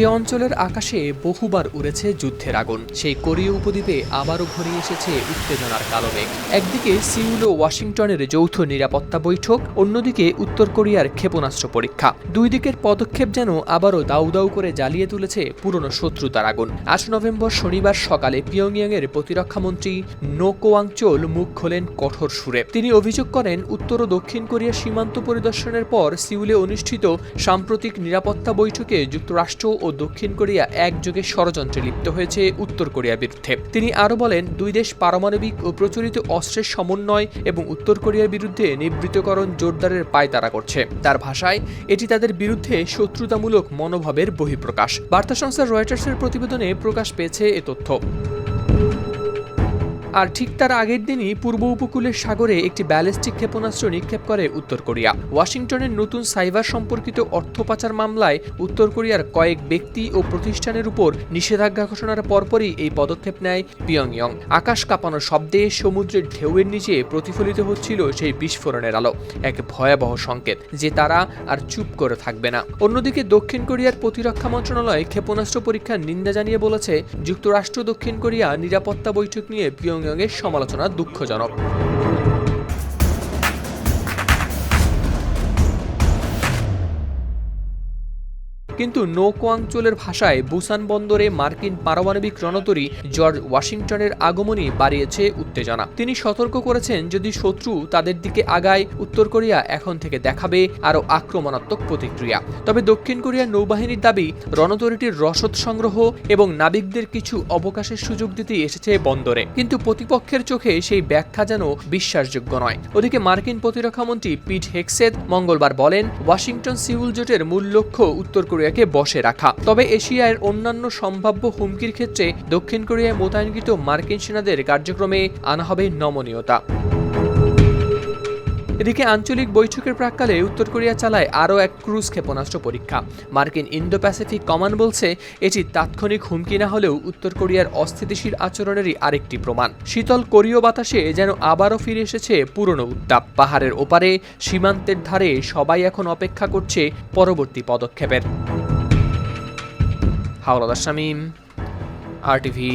যে অঞ্চলের আকাশে বহুবার উড়েছে যুদ্ধের আগুন, সেই কোরীয় উপদ্বীপে আবারও ঘুরে এসেছে উত্তেজনার কালো মেঘ। একদিকে সিউল ও ওয়াশিংটনের যৌথ নিরাপত্তা বৈঠক, অন্যদিকে উত্তর কোরিয়ার ক্ষেপণাস্ত্র পরীক্ষা। দুই দিকের পদক্ষেপ যেন আবারও দাউ দাউ করে জ্বালিয়ে তুলেছে পুরনো শত্রুতার আগুন। আট নভেম্বর শনিবার সকালে পিয়ংইয়াংয়ের প্রতিরক্ষামন্ত্রী নো কোয়াংচোল মুখ খোলেন কঠোর সুরে। তিনি অভিযোগ করেন, উত্তর ও দক্ষিণ কোরিয়ার সীমান্ত পরিদর্শনের পর সিউলে অনুষ্ঠিত সাম্প্রতিক নিরাপত্তা বৈঠকে যুক্তরাষ্ট্র ও দক্ষিণ কোরিয়া একযোগে ষড়যন্ত্রে লিপ্ত হয়েছে উত্তর কোরিয়ার বিরুদ্ধে। তিনি আরও বলেন, দুই দেশ পারমাণবিক ও প্রচলিত অস্ত্রের সমন্বয় এবং উত্তর কোরিয়ার বিরুদ্ধে নিবৃতকরণ জোরদারের পায়তারা করছে। তার ভাষায়, এটি তাদের বিরুদ্ধে শত্রুতামূলক মনোভাবের বহিঃপ্রকাশ। বার্তা সংস্থা রয়টার্সের প্রতিবেদনে প্রকাশ পেয়েছে এ তথ্য। আর ঠিক তার আগের দিনই পূর্ব উপকূলের সাগরে একটি ব্যালিস্টিক ক্ষেপণাস্ত্র নিক্ষেপ করে উত্তর কোরিয়া। ওয়াশিংটনের নতুন সাইবার সম্পর্কিত অর্থ পাচার মামলায় উত্তর কোরিয়ার কয়েক ব্যক্তি ও প্রতিষ্ঠানের উপর নিষেধাজ্ঞা ঘোষণার পরপরই এই পদক্ষেপ নেয় পিয়ংইয়ং। আকাশ কাঁপানো শব্দে সমুদ্রের ঢেউয়ের নিচে প্রতিফলিত হচ্ছিল সেই বিস্ফোরণের আলো। এক ভয়াবহ সংকেত যে তারা আর চুপ করে থাকবে না। অন্যদিকে দক্ষিণ কোরিয়ার প্রতিরক্ষা মন্ত্রণালয় ক্ষেপণাস্ত্র পরীক্ষার নিন্দা জানিয়ে বলেছে, যুক্তরাষ্ট্র দক্ষিণ কোরিয়া নিরাপত্তা বৈঠক নিয়ে পিয়ংইয়ংয়ের সমালোচনা দুঃখজনক। কিন্তু নৌকো অঞ্চলের ভাষায় বুসান বন্দরে মার্কিন পারমাণবিক রণতরী জর্জ ওয়াশিংটনের আগমনই বাড়িয়েছে উত্তেজনা। তিনি সতর্ক করেছেন, যদি শত্রু তাদের দিকে আগায়, উত্তর কোরিয়া এখন থেকে দেখাবে আরও আক্রমণাত্মক প্রতিক্রিয়া। তবে দক্ষিণ কোরিয়ার নৌবাহিনীর দাবি, রণতরীটির রসদ সংগ্রহ এবং নাবিকদের কিছু অবকাশের সুযোগ দিতে এসেছে বন্দরে। কিন্তু প্রতিপক্ষের চোখে সেই ব্যাখ্যা যেন বিশ্বাসযোগ্য নয়। ওদিকে মার্কিন প্রতিরক্ষামন্ত্রী পিট হেক্সেদ মঙ্গলবার বলেন, ওয়াশিংটন সিউল জোটের মূল লক্ষ্য উত্তর কোরিয়াকে বসে রাখা। তবে এশিয়ার অন্যান্য সম্ভাব্য হুমকির ক্ষেত্রে দক্ষিণ কোরিয়ায় মোতায়েনকৃত মার্কিন সেনাদের কার্যক্রমে আনা হবে নমনীয়তা। এদিকে আঞ্চলিক বৈঠকের প্রাককালে উত্তর কোরিয়া চালায় আরও এক ক্রুজ ক্ষেপণাস্ত্র পরীক্ষা। মার্কিন ইন্দো প্যাসিফিক কমান্ড বলছে, এটি তাৎক্ষণিক হুমকি না হলেও উত্তর কোরিয়ার অস্থিতিশীল আচরণেরই আরেকটি প্রমাণ। শীতল কোরীয় বাতাসে যেন আবারও ফিরে এসেছে পুরনো উত্তাপ। পাহাড়ের ওপারে সীমান্তের ধারে সবাই এখন অপেক্ষা করছে পরবর্তী পদক্ষেপের। হাওলাদার শামীম আর টিভি